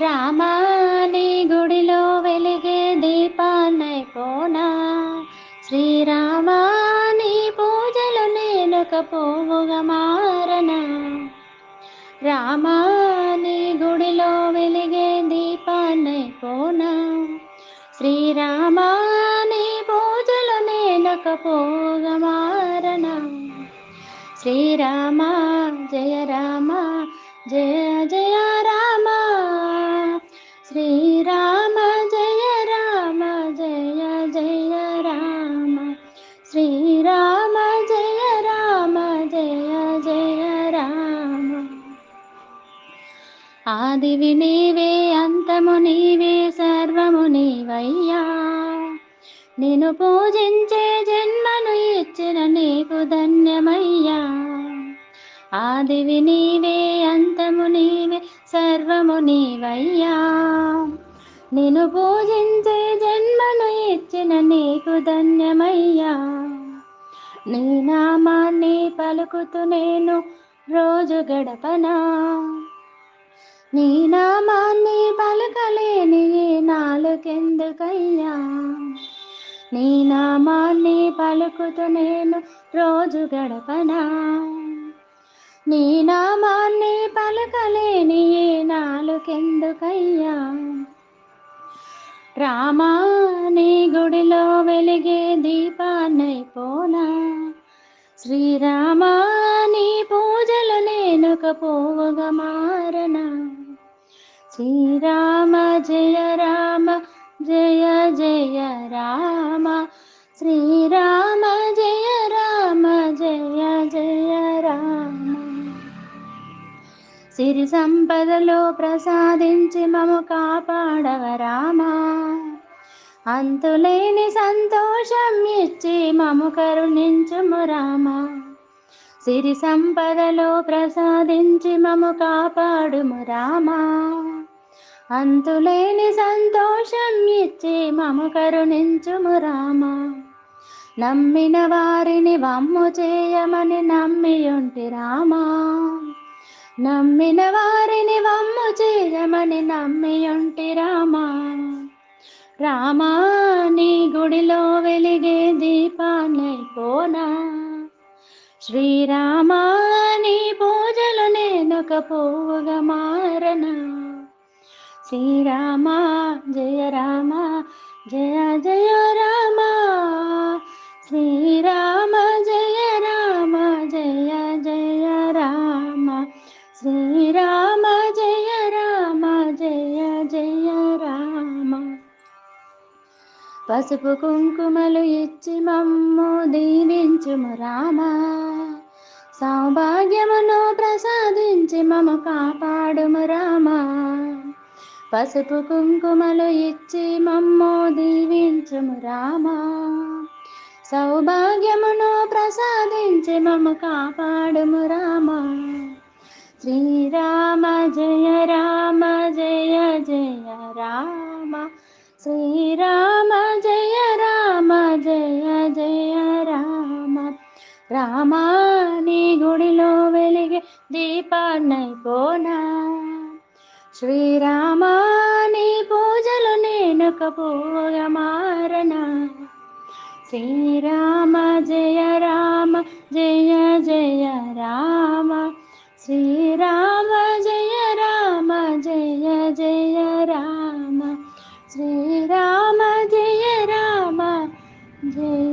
రామాని గుడిలో వెలిగే దీపాన్నైపోనా శ్రీరామాని పూజలు నేనొక పోవుగా మారనా? రామాని గుడిలో వెలిగే దీపాన్నైపోనా శ్రీరామాని పూజలు నేనొక పోగా మారనా? శ్రీరామ జయ రామ జయ జయ రామ ఆదివి నీవే అంతము నీవే సర్వము నీవయ్యా. నేను పూజించే జన్మను ఇచ్చిన నీకు ధన్యమయ్యా. ఆదివి నీవే అంతము నీవే సర్వము నీవయ్యా. నేను పూజించే జన్మను ఇచ్చిన నీకు ధన్యమయ్యా. నీ నామాన్ని పలుకుతూ నేను రోజు గడపనా? నీ నామాన్ని పలకలేని నాలుకెందుకయ్యా నీ నామాన్ని పలుకుతూ నేను రోజు గడపనా. నీ నామాన్ని పలకలేని నాలుకెందుకయ్యా రామా నీ గుడిలో వెలిగే దీపాన్నైపోనా శ్రీరామా నీ పూజలు నేనొక పోవుగా శ్రీరామ జయ రామ జయ జయ రామ. శ్రీరామ జయ రామ జయ జయ రామ. సిరి సంపదలో ప్రసాదించి మము కాపాడవ రామ. అంతులేని సంతోషం ఇచ్చి మము కరుణించుము రామా. సిరి సంపదలో ప్రసాదించి మము కాపాడుము రామా. అంతులేని సంతోషం ఇచ్చి మము కరుణించుము రామా. నమ్మిన వారిని వమ్ము చేయమని నమ్మియుంటి రామా. నమ్మిన వారిని వమ్ము చేయమని నమ్మియుంటి రామా. రామా నీ గుడిలో వెలిగే దీపాన్నైపోనా శ్రీరామా నీ పూజలు నేనొక పోవుగా మారనా. శ్రీరామ జయ రామ జయ జయ రామ. శ్రీరామ జయ రామ జయ జయ రామ. శ్రీరామ జయ రామ జయ జయ రామ. పసుపు కుంకుమలు ఇచ్చి మమ్ము దీవించుము రామ. సౌభాగ్యమును ప్రసాదించి మము కాపాడుము రామ. పసుపు కుంకుమలు ఇచ్చి మమ్ము దీవించుము రామ. సౌభాగ్యమును ప్రసాదించి మము కాపాడుము రామ. శ్రీరామ జయ రామ జయ జయ రామ. శ్రీ రామా నీ గుడిలో వెలిగే దీపాన్నైపోనా శ్రీరామా నీ పూజలు నేనొక పోగా మారనా? శ్రీరామ జయ రామ జయ జయ రామ. శ్రీరామ జయ రామ జయ జయ రామ. శ్రీరామ జయ రామ జయ